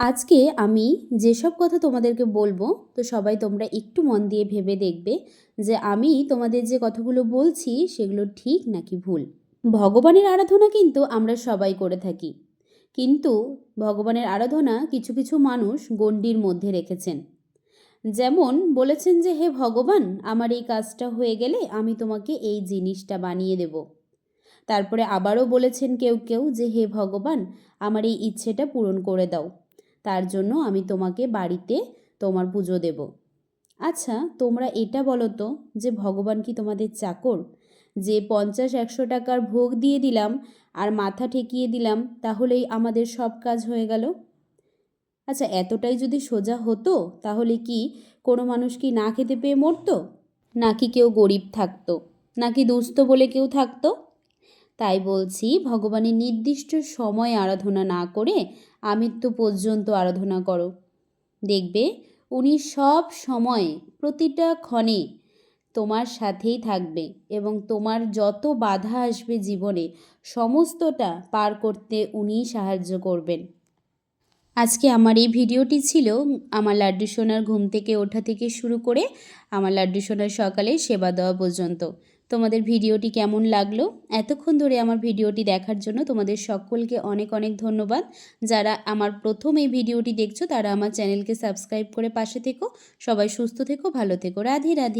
আজকে আমি যেসব কথা তোমাদেরকে বলব, তো সবাই তোমরা একটু মন দিয়ে ভেবে দেখবে যে আমি তোমাদের যে কথাগুলো বলছি, সেগুলো ঠিক নাকি ভুল। ভগবানের আরাধনা কিন্তু আমরা সবাই করে থাকি। কিন্তু ভগবানের আরাধনা কিছু কিছু মানুষ গণ্ডির মধ্যে রেখেছেন। যেমন বলেছেন যে, হে ভগবান, আমার এই কাজটা হয়ে গেলে আমি তোমাকে এই জিনিসটা বানিয়ে দেব। তারপরে আবারও বলেছেন কেউ কেউ যে, হে ভগবান, আমার এই ইচ্ছেটা পূরণ করে দাও। তার জন্য আমি তোমাকে বাড়িতে তোমার পুজো দেব। আচ্ছা তোমরা এটা বলো তো, যে ভগবান কি তোমাদের চাকর? যে পঞ্চাশ একশো টাকার ভোগ দিয়ে দিলাম আর মাথা ঠেকিয়ে দিলাম, তাহলেই আমাদের সব কাজ হয়ে গেল? আচ্ছা এতটাই যদি সোজা হতো, তাহলে কি কোনো মানুষ কি না খেতে পেয়ে মরতো? নাকি কেউ গরিব থাকতো? নাকি দুস্থ বলে কেউ থাকতো? তাই বলছি, ভগবানের নির্দিষ্ট সময় আরাধনা না করে আমৃত্যু পর্যন্ত আরাধনা করো। দেখবে, উনি সব সময়, প্রতিটা ক্ষণে তোমার সাথেই থাকবে এবং তোমার যত বাধা আসবে জীবনে, সমস্তটা পার করতে উনি সাহায্য করবেন। আজকে আমার এই ভিডিওটি ছিল আমার লাড্ডু সোনার ঘুম থেকে ওঠা থেকে শুরু করে আমার লাড্ডু সোনার সকালে সেবা দেওয়া পর্যন্ত। তোমাদের ভিডিওটি কেমন লাগল? এতক্ষণ ধরে আমার ভিডিওটি দেখার জন্য তোমাদের সকলকে অনেক অনেক ধন্যবাদ। যারা আমার প্রথম এই ভিডিওটি দেখছ, তারা আমার চ্যানেলকে সাবস্ক্রাইব করে পাশে থেকো। সবাই সুস্থ থেকো, ভালো থেকো। রাধে রাধে।